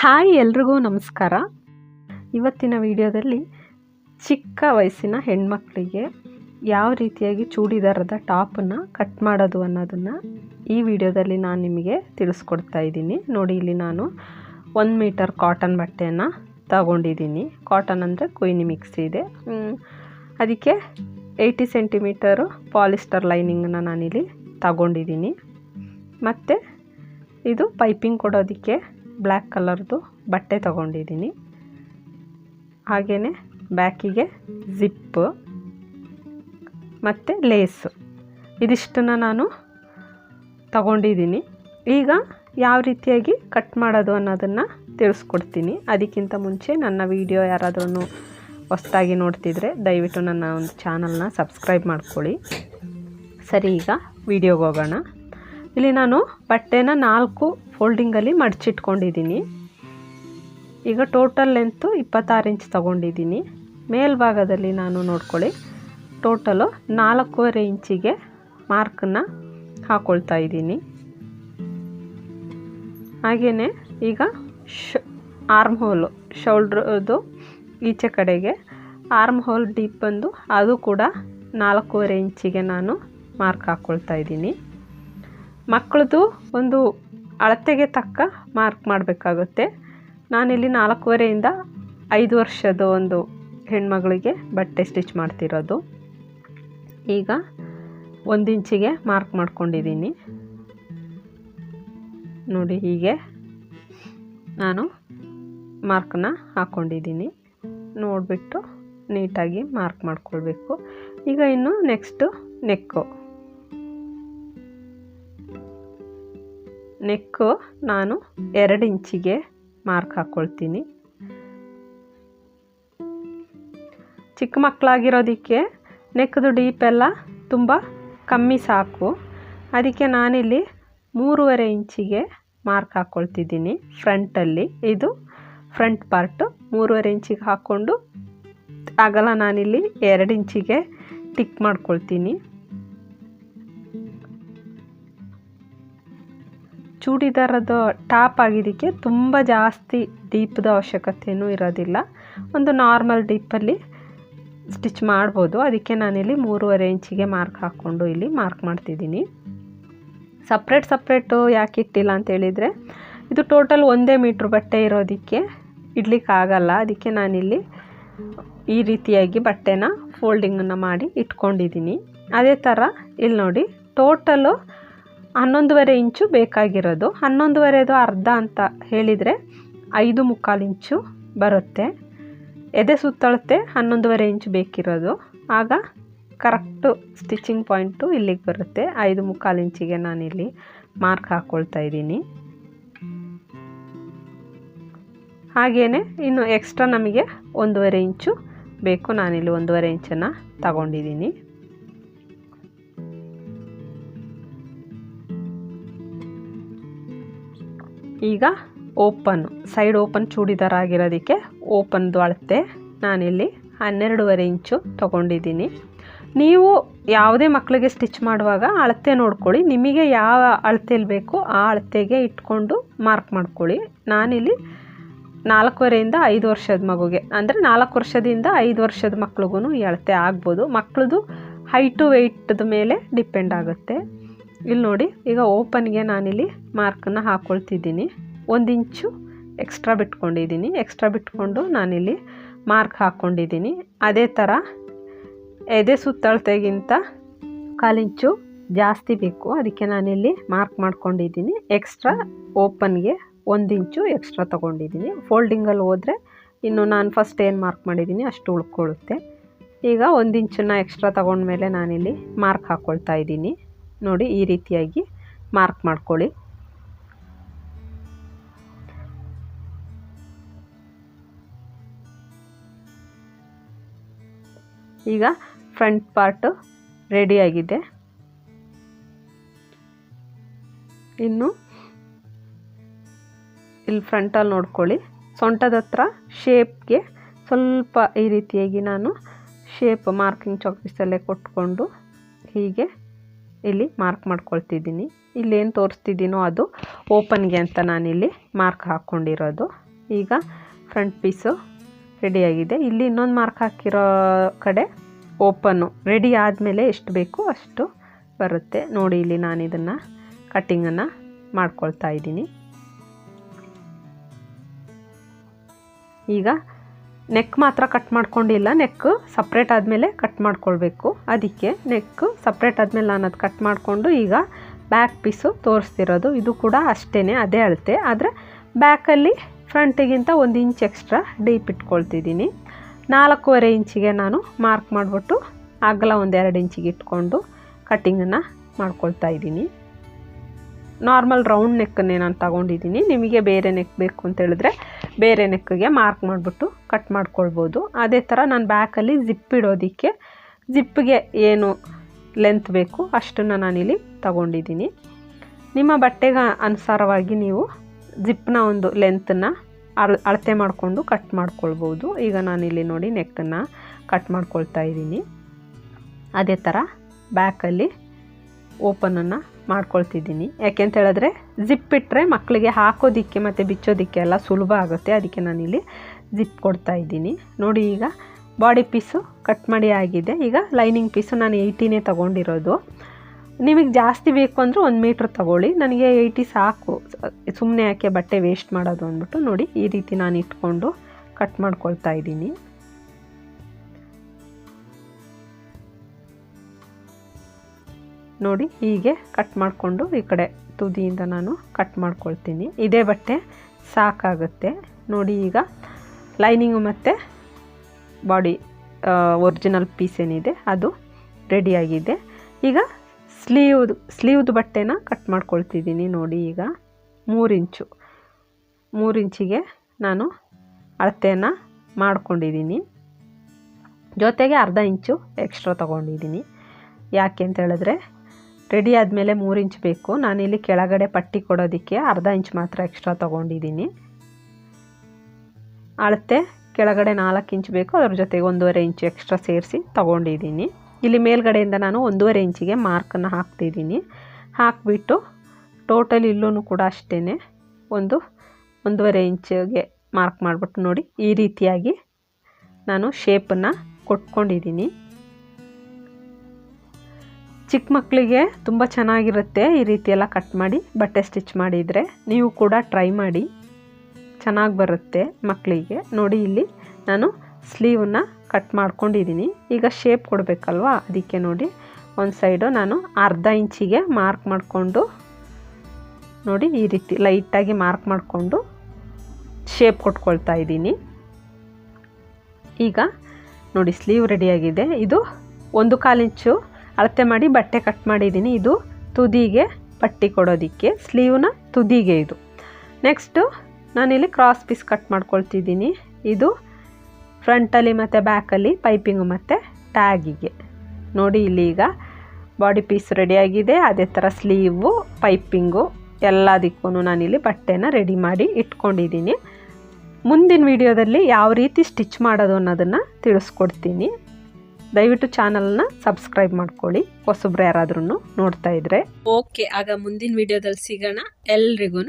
Hi ಎಲ್ರಿಗೂ ನಮಸ್ಕಾರ. ಇವತ್ತಿನ ವಿಡಿಯೋದಲ್ಲಿ ಚಿಕ್ಕ ವಯಸ್ಸಿನ ಹೆಣ್ಮಕ್ಳಿಗೆ ಯಾವ ರೀತಿಯಾಗಿ ಚೂಡಿದಾರದ ಟಾಪನ್ನು ಕಟ್ ಮಾಡೋದು ಅನ್ನೋದನ್ನು ಈ ವಿಡಿಯೋದಲ್ಲಿ ನಾನು ನಿಮಗೆ ತಿಳಿಸ್ಕೊಡ್ತಾ ಇದ್ದೀನಿ. ನೋಡಿ, ಇಲ್ಲಿ ನಾನು ಒಂದು ಮೀಟರ್ ಕಾಟನ್ ಬಟ್ಟೆಯನ್ನು ತಗೊಂಡಿದ್ದೀನಿ. ಕಾಟನ್ ಅಂದರೆ ಕುಯ್ನಿ ಮಿಕ್ಸ್ ಇದೆ. ಅದಕ್ಕೆ ಏಯ್ಟಿ ಸೆಂಟಿಮೀಟರು ಪಾಲಿಸ್ಟರ್ ಲೈನಿಂಗನ್ನು ನಾನಿಲ್ಲಿ ತಗೊಂಡಿದ್ದೀನಿ. ಮತ್ತು ಇದು ಪೈಪಿಂಗ್ ಕೊಡೋದಕ್ಕೆ ಬ್ಲ್ಯಾಕ್ ಕಲರ್ದು ಬಟ್ಟೆ ತಗೊಂಡಿದ್ದೀನಿ. ಹಾಗೆಯೇ ಬ್ಯಾಕಿಗೆ ಜಿಪ್ ಮತ್ತು ಲೇಸು. ಇದಿಷ್ಟನ್ನು ನಾನು ತಗೊಂಡಿದ್ದೀನಿ. ಈಗ ಯಾವ ರೀತಿಯಾಗಿ ಕಟ್ ಮಾಡೋದು ಅನ್ನೋದನ್ನು ತಿಳಿಸ್ಕೊಡ್ತೀನಿ. ಅದಕ್ಕಿಂತ ಮುಂಚೆ ನನ್ನ ವಿಡಿಯೋ ಯಾರಾದ್ರೂ ಹೊಸ್ದಾಗಿ ನೋಡ್ತಿದ್ರೆ ದಯವಿಟ್ಟು ನನ್ನ ಒಂದು ಚಾನಲ್ನ ಸಬ್ಸ್ಕ್ರೈಬ್ ಮಾಡ್ಕೊಳ್ಳಿ. ಸರಿ, ಈಗ ವಿಡಿಯೋಗೆ ಹೋಗೋಣ. ಇಲ್ಲಿ ನಾನು ಬಟ್ಟೆನ ನಾಲ್ಕು ಫೋಲ್ಡಿಂಗಲ್ಲಿ ಮಡಚಿಟ್ಕೊಂಡಿದ್ದೀನಿ. ಈಗ ಟೋಟಲ್ ಲೆಂತು ಇಪ್ಪತ್ತಾರು ಇಂಚ್ ತಗೊಂಡಿದ್ದೀನಿ. ಮೇಲ್ಭಾಗದಲ್ಲಿ ನಾನು ನೋಡ್ಕೊಳ್ಳಿ. ಟೋಟಲು ನಾಲ್ಕೂವರೆ ಇಂಚಿಗೆ ಮಾರ್ಕನ್ನ ಹಾಕ್ಕೊಳ್ತಾ ಇದ್ದೀನಿ. ಹಾಗೆಯೇ ಈಗ ಶ, ಆರ್ಮ್ ಹೋಲು, ಶೋಲ್ಡ್ರದು ಈಚೆ ಕಡೆಗೆ ಆರ್ಮ್ ಹೋಲ್ ಡೀಪ್ ಬಂದು ಅದು ಕೂಡ ನಾಲ್ಕೂವರೆ ಇಂಚಿಗೆ ನಾನು ಮಾರ್ಕ್ ಹಾಕ್ಕೊಳ್ತಾ ಇದ್ದೀನಿ. ಮಕ್ಕಳದು ಒಂದು ಅಳತೆಗೆ ತಕ್ಕ ಮಾರ್ಕ್ ಮಾಡಬೇಕಾಗುತ್ತೆ. ನಾನಿಲ್ಲಿ ನಾಲ್ಕೂವರೆಯಿಂದ ಐದು ವರ್ಷದ ಒಂದು ಹೆಣ್ಮಗಳಿಗೆ ಬಟ್ಟೆ ಸ್ಟಿಚ್ ಮಾಡ್ತಿರೋದು. ಈಗ ಒಂದು ಇಂಚಿಗೆ ಮಾರ್ಕ್ ಮಾಡ್ಕೊಂಡಿದ್ದೀನಿ. ನೋಡಿ ಹೀಗೆ ನಾನು ಮಾರ್ಕನ್ನ ಹಾಕ್ಕೊಂಡಿದ್ದೀನಿ ನೋಡಿಬಿಟ್ಟು ನೀಟಾಗಿ ಮಾರ್ಕ್ ಮಾಡ್ಕೊಳ್ಬೇಕು. ಈಗ ಇನ್ನು ನೆಕ್ಸ್ಟು ನೆಕ್ಕು ನೆಕ್ಕು ನಾನು ಎರಡು ಇಂಚಿಗೆ ಮಾರ್ಕ್ ಹಾಕ್ಕೊಳ್ತೀನಿ ಚಿಕ್ಕ ಮಕ್ಕಳಾಗಿರೋದಕ್ಕೆ ನೆಕ್ಕದು ಡೀಪೆಲ್ಲ ತುಂಬ ಕಮ್ಮಿ ಸಾಕು. ಅದಕ್ಕೆ ನಾನಿಲ್ಲಿ ಮೂರುವರೆ ಇಂಚಿಗೆ ಮಾರ್ಕ್ ಹಾಕ್ಕೊಳ್ತಿದ್ದೀನಿ ಫ್ರಂಟಲ್ಲಿ. ಇದು ಫ್ರಂಟ್ ಪಾರ್ಟು. ಮೂರುವರೆ ಇಂಚಿಗೆ ಹಾಕ್ಕೊಂಡು ಅಗಲ ನಾನಿಲ್ಲಿ ಎರಡು ಇಂಚಿಗೆ ಟಿಕ್ ಮಾಡ್ಕೊಳ್ತೀನಿ. ಚೂಡಿದಾರದ ಟಾಪ್ ಆಗಿದ್ದಕ್ಕೆ ತುಂಬ ಜಾಸ್ತಿ ಡೀಪ್ದ ಅವಶ್ಯಕತೆಯೂ ಇರೋದಿಲ್ಲ. ಒಂದು ನಾರ್ಮಲ್ ಡೀಪಲ್ಲಿ ಸ್ಟಿಚ್ ಮಾಡ್ಬೋದು. ಅದಕ್ಕೆ ನಾನಿಲ್ಲಿ ಮೂರುವರೆ ಇಂಚಿಗೆ ಮಾರ್ಕ್ ಹಾಕ್ಕೊಂಡು ಇಲ್ಲಿ ಮಾರ್ಕ್ ಮಾಡ್ತಿದ್ದೀನಿ. ಸಪ್ರೇಟ್ ಸಪ್ರೇಟು ಯಾಕೆ ಇಟ್ಟಿಲ್ಲ ಅಂತೇಳಿದರೆ ಇದು ಟೋಟಲ್ ಒಂದೇ ಮೀಟ್ರ್ ಬಟ್ಟೆ ಇರೋದಕ್ಕೆ ಇಡ್ಲಿಕ್ಕೆ ಆಗಲ್ಲ ಅದಕ್ಕೆ ನಾನಿಲ್ಲಿ ಈ ರೀತಿಯಾಗಿ ಬಟ್ಟೆನ ಫೋಲ್ಡಿಂಗನ್ನು ಮಾಡಿ ಇಟ್ಕೊಂಡಿದ್ದೀನಿ. ಅದೇ ಥರ ಇಲ್ಲಿ ನೋಡಿ, ಟೋಟಲು ಹನ್ನೊಂದುವರೆ ಇಂಚು ಬೇಕಾಗಿರೋದು. ಹನ್ನೊಂದುವರೆದು ಅರ್ಧ ಅಂತ ಹೇಳಿದರೆ ಐದು ಮುಕ್ಕಾಲು ಇಂಚು ಬರುತ್ತೆ. ಎದೆ ಸುತ್ತಳತೆ ಹನ್ನೊಂದುವರೆ ಇಂಚು ಬೇಕಿರೋದು. ಆಗ ಕರೆಕ್ಟು ಸ್ಟಿಚಿಂಗ್ ಪಾಯಿಂಟು ಇಲ್ಲಿಗೆ ಬರುತ್ತೆ. ಐದು ಮುಕ್ಕಾಲು ಇಂಚಿಗೆ ನಾನಿಲ್ಲಿ ಮಾರ್ಕ್ ಹಾಕ್ಕೊಳ್ತಾ ಇದ್ದೀನಿ. ಹಾಗೆಯೇ ಇನ್ನು ಎಕ್ಸ್ಟ್ರಾ ನಮಗೆ ಒಂದೂವರೆ ಇಂಚು ಬೇಕು. ನಾನಿಲ್ಲಿ ಒಂದೂವರೆ ಇಂಚನ್ನು ತಗೊಂಡಿದ್ದೀನಿ. ಈಗ ಓಪನ್, ಸೈಡ್ ಓಪನ್ ಚೂಡಿದಾರ ಆಗಿರೋದಕ್ಕೆ ಓಪನ್ದು ಅಳತೆ ನಾನಿಲ್ಲಿ ಹನ್ನೆರಡೂವರೆ ಇಂಚು ತೊಗೊಂಡಿದ್ದೀನಿ. ನೀವು ಯಾವುದೇ ಮಕ್ಕಳಿಗೆ ಸ್ಟಿಚ್ ಮಾಡುವಾಗ ಅಳತೆ ನೋಡ್ಕೊಳ್ಳಿ. ನಿಮಗೆ ಯಾವ ಅಳತೆಯಲ್ಲಿ ಬೇಕು ಆ ಅಳತೆಗೆ ಇಟ್ಕೊಂಡು ಮಾರ್ಕ್ ಮಾಡ್ಕೊಳ್ಳಿ. ನಾನಿಲ್ಲಿ ನಾಲ್ಕೂವರೆಯಿಂದ ಐದು ವರ್ಷದ ಮಗುಗೆ. ಅಂದರೆ ನಾಲ್ಕು ವರ್ಷದಿಂದ ಐದು ವರ್ಷದ ಮಕ್ಳಿಗೂ ಈ ಅಳತೆ ಆಗ್ಬೋದು. ಮಕ್ಕಳದು ಹೈಟು ವೆಯ್ಟದ ಮೇಲೆ ಡಿಪೆಂಡ್ ಆಗುತ್ತೆ. ಇಲ್ಲಿ ನೋಡಿ, ಈಗ ಓಪನ್ಗೆ ನಾನಿಲ್ಲಿ ಮಾರ್ಕನ್ನು ಹಾಕ್ಕೊಳ್ತಿದ್ದೀನಿ ಒಂದು ಇಂಚು ಎಕ್ಸ್ಟ್ರಾ ಬಿಟ್ಕೊಂಡಿದ್ದೀನಿ. ಎಕ್ಸ್ಟ್ರಾ ಬಿಟ್ಕೊಂಡು ನಾನಿಲ್ಲಿ ಮಾರ್ಕ್ ಹಾಕ್ಕೊಂಡಿದ್ದೀನಿ ಅದೇ ಥರ ಎದೆ ಸುತ್ತಳತೆಗಿಂತ ಕಾಲಿಂಚು ಜಾಸ್ತಿ ಬೇಕು. ಅದಕ್ಕೆ ನಾನಿಲ್ಲಿ ಮಾರ್ಕ್ ಮಾಡ್ಕೊಂಡಿದ್ದೀನಿ. ಎಕ್ಸ್ಟ್ರಾ ಓಪನ್ಗೆ ಒಂದು ಇಂಚು ಎಕ್ಸ್ಟ್ರಾ ತೊಗೊಂಡಿದ್ದೀನಿ. ಫೋಲ್ಡಿಂಗಲ್ಲಿ ಹೋದರೆ ಇನ್ನು ನಾನು ಫಸ್ಟ್ ಏನು ಮಾರ್ಕ್ ಮಾಡಿದ್ದೀನಿ ಅಷ್ಟು ಉಳ್ಕೊಳ್ಳುತ್ತೆ. ಈಗ ಒಂದು ಇಂಚನ್ನ ಎಕ್ಸ್ಟ್ರಾ ತೊಗೊಂಡ್ಮೇಲೆ ನಾನಿಲ್ಲಿ ಮಾರ್ಕ್ ಹಾಕ್ಕೊಳ್ತಾ ಇದ್ದೀನಿ. ನೋಡಿ ಈ ರೀತಿಯಾಗಿ ಮಾರ್ಕ್ ಮಾಡ್ಕೊಳ್ಳಿ. ಈಗ ಫ್ರಂಟ್ ಪಾರ್ಟು ರೆಡಿಯಾಗಿದೆ ಇನ್ನು ಇಲ್ಲಿ ಫ್ರಂಟಲ್ಲಿ ನೋಡ್ಕೊಳ್ಳಿ. ಸೊಂಟದ ಹತ್ರ ಶೇಪ್ಗೆ ಸ್ವಲ್ಪ ಈ ರೀತಿಯಾಗಿ ನಾನು ಶೇಪ್ ಮಾರ್ಕಿಂಗ್ ಚಾಕ್ಪೀಸಲ್ಲೇ ಕೊಟ್ಕೊಂಡು ಹೀಗೆ ಇಲ್ಲಿ ಮಾರ್ಕ್ ಮಾಡ್ಕೊಳ್ತಿದ್ದೀನಿ. ಇಲ್ಲೇನು ತೋರಿಸ್ತಿದ್ದೀನೋ ಅದು ಓಪನ್ಗೆ ಅಂತ ನಾನಿಲ್ಲಿ ಮಾರ್ಕ್ ಹಾಕ್ಕೊಂಡಿರೋದು ಈಗ ಫ್ರಂಟ್ ಪೀಸು ರೆಡಿಯಾಗಿದೆ ಇಲ್ಲಿ ಇನ್ನೊಂದು ಮಾರ್ಕ್ ಹಾಕಿರೋ ಕಡೆ ಓಪನ್ನು ರೆಡಿ ಆದಮೇಲೆ ಎಷ್ಟು ಬೇಕೋ ಅಷ್ಟು ಬರುತ್ತೆ. ನೋಡಿ ಇಲ್ಲಿ ನಾನು ಇದನ್ನು ಕಟ್ಟಿಂಗನ್ನು ಮಾಡ್ಕೊಳ್ತಾ ಇದ್ದೀನಿ. ಈಗ ನೆಕ್ ಮಾತ್ರ ಕಟ್ ಮಾಡ್ಕೊಂಡಿಲ್ಲ ನೆಕ್ ಸಪ್ರೇಟ್ ಆದಮೇಲೆ ಕಟ್ ಮಾಡ್ಕೊಳ್ಬೇಕು. ಅದಕ್ಕೆ ನೆಕ್ ಸಪ್ರೇಟ್ ಆದಮೇಲೆ ನಾನು ಅದು ಕಟ್ ಮಾಡಿಕೊಂಡು ಈಗ ಬ್ಯಾಕ್ ಪೀಸು ತೋರಿಸ್ತಿರೋದು. ಇದು ಕೂಡ ಅಷ್ಟೇ ಅದೇ ಅಳತೆ. ಆದರೆ ಬ್ಯಾಕಲ್ಲಿ ಫ್ರಂಟಿಗಿಂತ ಒಂದು ಇಂಚ್ ಎಕ್ಸ್ಟ್ರಾ ಡೀಪ್ ಇಟ್ಕೊಳ್ತಿದ್ದೀನಿ. ನಾಲ್ಕೂವರೆ ಇಂಚಿಗೆ ನಾನು ಮಾರ್ಕ್ ಮಾಡಿಬಿಟ್ಟು ಅಗಲ ಒಂದು ಎರಡು ಇಂಚಿಗೆ ಇಟ್ಕೊಂಡು ಕಟ್ಟಿಂಗನ್ನು ಮಾಡ್ಕೊಳ್ತಾ ಇದ್ದೀನಿ. ನಾರ್ಮಲ್ ರೌಂಡ್ ನೆಕ್ಕನ್ನೇ ನಾನು ತಗೊಂಡಿದ್ದೀನಿ. ನಿಮಗೆ ಬೇರೆ ನೆಕ್ ಬೇಕು ಅಂತ ಹೇಳಿದ್ರೆ ಬೇರೆ ನೆಕ್ಕಿಗೆ ಮಾರ್ಕ್ ಮಾಡಿಬಿಟ್ಟು ಕಟ್ ಮಾಡ್ಕೊಳ್ಬೋದು. ಅದೇ ಥರ ನಾನು ಬ್ಯಾಕಲ್ಲಿ ಜಿಪ್ ಇಡೋದಕ್ಕೆ ಜಿಪ್ಪಿಗೆ ಏನು ಲೆಂತ್ ಬೇಕು ಅಷ್ಟನ್ನು ನಾನಿಲ್ಲಿ ತಗೊಂಡಿದ್ದೀನಿ. ನಿಮ್ಮ ಬಟ್ಟೆಗೆ ಅನುಸಾರವಾಗಿ ನೀವು ಜಿಪ್ನ ಒಂದು ಲೆಂತನ್ನು ಅಳ, ಅಳತೆ ಮಾಡಿಕೊಂಡು ಕಟ್ ಮಾಡ್ಕೊಳ್ಬೋದು. ಈಗ ನಾನಿಲ್ಲಿ ನೋಡಿ ನೆಕ್ಕನ್ನು ಕಟ್ ಮಾಡ್ಕೊಳ್ತಾ ಇದ್ದೀನಿ. ಅದೇ ಥರ ಬ್ಯಾಕಲ್ಲಿ ಓಪನನ್ನು ಮಾಡ್ಕೊಳ್ತಿದ್ದೀನಿ. ಯಾಕೆಂತ ಹೇಳಿದ್ರೆ ಜಿಪ್ ಇಟ್ಟರೆ ಮಕ್ಕಳಿಗೆ ಹಾಕೋದಿಕ್ಕೆ ಮತ್ತು ಬಿಚ್ಚೋದಿಕ್ಕೆ ಎಲ್ಲ ಸುಲಭ ಆಗುತ್ತೆ. ಅದಕ್ಕೆ ನಾನಿಲ್ಲಿ ಜಿಪ್ ಕೊಡ್ತಾ ಇದ್ದೀನಿ. ನೋಡಿ ಈಗ ಬಾಡಿ ಪೀಸು ಕಟ್ ಮಾಡಿ ಆಗಿದೆ. ಈಗ ಲೈನಿಂಗ್ ಪೀಸು ನಾನು ಏಯ್ಟಿನೇ ತೊಗೊಂಡಿರೋದು. ನಿಮಗೆ ಜಾಸ್ತಿ ಬೇಕು ಅಂದರೆ ಒಂದು ಮೀಟ್ರ್ ತಗೊಳ್ಳಿ. ನನಗೆ ಏಯ್ಟಿ ಸಾಕು. ಸುಮ್ಮನೆ ಯಾಕೆ ಬಟ್ಟೆ ವೇಸ್ಟ್ ಮಾಡೋದು ಅಂದ್ಬಿಟ್ಟು ನೋಡಿ ಈ ರೀತಿ ನಾನು ಇಟ್ಕೊಂಡು ಕಟ್ ಮಾಡ್ಕೊಳ್ತಾ ಇದ್ದೀನಿ. ನೋಡಿ ಹೀಗೆ ಕಟ್ ಮಾಡಿಕೊಂಡು ಈ ಕಡೆ ತುದಿಯಿಂದ ನಾನು ಕಟ್ ಮಾಡ್ಕೊಳ್ತೀನಿ. ಇದೇ ಬಟ್ಟೆ ಸಾಕಾಗುತ್ತೆ. ನೋಡಿ ಈಗ ಲೈನಿಂಗು ಮತ್ತು ಬಾಡಿ ಒರಿಜಿನಲ್ ಪೀಸ್ ಏನಿದೆ, ಅದು ರೆಡಿಯಾಗಿದೆ ಈಗ ಸ್ಲೀವ್ದು ಸ್ಲೀವ್ದು ಬಟ್ಟೆನ ಕಟ್ ಮಾಡ್ಕೊಳ್ತಿದ್ದೀನಿ ನೋಡಿ ಈಗ. ಮೂರು ಇಂಚು. ಮೂರು ಇಂಚಿಗೆ ನಾನು ಅಳತೆಯನ್ನು ಮಾಡ್ಕೊಂಡಿದ್ದೀನಿ. ಜೊತೆಗೆ ಅರ್ಧ ಇಂಚು ಎಕ್ಸ್ಟ್ರಾ ತೊಗೊಂಡಿದ್ದೀನಿ. ಯಾಕೆ ಅಂತ ಹೇಳಿದ್ರೆ ರೆಡಿ ಆದಮೇಲೆ ಮೂರು ಇಂಚ್ ಬೇಕು. ನಾನಿಲ್ಲಿ ಕೆಳಗಡೆ ಪಟ್ಟಿ ಕೊಡೋದಕ್ಕೆ ಅರ್ಧ ಇಂಚ್ ಮಾತ್ರ ಎಕ್ಸ್ಟ್ರಾ ತೊಗೊಂಡಿದ್ದೀನಿ. ಅಳತೆ ಕೆಳಗಡೆ ನಾಲ್ಕು ಇಂಚ್ ಬೇಕು. ಅದ್ರ ಜೊತೆಗೆ ಒಂದೂವರೆ ಇಂಚ್ ಎಕ್ಸ್ಟ್ರಾ ಸೇರಿಸಿ ತೊಗೊಂಡಿದ್ದೀನಿ. ಇಲ್ಲಿ ಮೇಲ್ಗಡೆಯಿಂದ ನಾನು ಒಂದೂವರೆ ಇಂಚಿಗೆ ಮಾರ್ಕನ್ನು ಹಾಕ್ತಿದ್ದೀನಿ. ಹಾಕಿಬಿಟ್ಟು ಟೋಟಲ್ ಇಲ್ಲೂ ಕೂಡ ಅಷ್ಟೇ ಒಂದು ಒಂದೂವರೆ ಇಂಚಿಗೆ ಮಾರ್ಕ್ ಮಾಡಿಬಿಟ್ಟು ನೋಡಿ ಈ ರೀತಿಯಾಗಿ ನಾನು ಶೇಪನ್ನು ಕೊಟ್ಕೊಂಡಿದ್ದೀನಿ. ಚಿಕ್ಕ ಮಕ್ಕಳಿಗೆ ತುಂಬ ಚೆನ್ನಾಗಿರುತ್ತೆ ಈ ರೀತಿ ಎಲ್ಲ ಕಟ್ ಮಾಡಿ ಬಟ್ಟೆ ಸ್ಟಿಚ್ ಮಾಡಿದರೆ. ನೀವು ಕೂಡ ಟ್ರೈ ಮಾಡಿ. ಚೆನ್ನಾಗಿ ಬರುತ್ತೆ ಮಕ್ಕಳಿಗೆ. ನೋಡಿ ಇಲ್ಲಿ ನಾನು ಸ್ಲೀವನ್ನ ಕಟ್ ಮಾಡ್ಕೊಂಡಿದ್ದೀನಿ. ಈಗ ಶೇಪ್ ಕೊಡಬೇಕಲ್ವಾ? ಅದಕ್ಕೆ ನೋಡಿ ಒಂದು ಸೈಡು ನಾನು ಅರ್ಧ ಇಂಚಿಗೆ ಮಾರ್ಕ್ ಮಾಡಿಕೊಂಡು ನೋಡಿ ಈ ರೀತಿ ಲೈಟಾಗಿ ಮಾರ್ಕ್ ಮಾಡಿಕೊಂಡು ಶೇಪ್ ಕೊಟ್ಕೊಳ್ತಾ ಇದ್ದೀನಿ. ಈಗ ನೋಡಿ ಸ್ಲೀವ್ ರೆಡಿಯಾಗಿದೆ ಇದು ಒಂದು ಕಾಲು ಇಂಚು ಅಳತೆ ಮಾಡಿ ಬಟ್ಟೆ ಕಟ್ ಮಾಡಿದ್ದೀನಿ. ಇದು ತುದಿಗೆ ಪಟ್ಟಿ ಕೊಡೋದಕ್ಕೆ, ಸ್ಲೀವ್ನ ತುದಿಗೆ ಇದು. ನೆಕ್ಸ್ಟು ನಾನಿಲ್ಲಿ ಕ್ರಾಸ್ ಪೀಸ್ ಕಟ್ ಮಾಡ್ಕೊಳ್ತಿದ್ದೀನಿ. ಇದು ಫ್ರಂಟಲ್ಲಿ ಮತ್ತು ಬ್ಯಾಕಲ್ಲಿ ಪೈಪಿಂಗು ಮತ್ತು ಟ್ಯಾಗಿಗೆ ನೋಡಿ ಇಲ್ಲಿ ಈಗ ಬಾಡಿ ಪೀಸ್ ರೆಡಿಯಾಗಿದೆ ಅದೇ ಥರ ಸ್ಲೀವು ಪೈಪಿಂಗು ಎಲ್ಲದಕ್ಕೂ ನಾನಿಲ್ಲಿ ಬಟ್ಟೆನ ರೆಡಿ ಮಾಡಿ ಇಟ್ಕೊಂಡಿದ್ದೀನಿ. ಮುಂದಿನ ವಿಡಿಯೋದಲ್ಲಿ ಯಾವ ರೀತಿ ಸ್ಟಿಚ್ ಮಾಡೋದು ಅನ್ನೋದನ್ನು ತಿಳಿಸ್ಕೊಡ್ತೀನಿ. ದಯವಿಟ್ಟು ಚಾನಲ್ನ ಸಬ್ಸ್ಕ್ರೈಬ್ ಮಾಡ್ಕೊಳ್ಳಿ. ಹೊಸಬ್ರು ಯಾರಾದ್ರೂ ನೋಡ್ತಾ ಇದ್ರೆ. ಓಕೆ ಆಗ ಮುಂದಿನ ವಿಡಿಯೋದಲ್ಲಿ ಸಿಗೋಣ. ಎಲ್ರಿಗೂ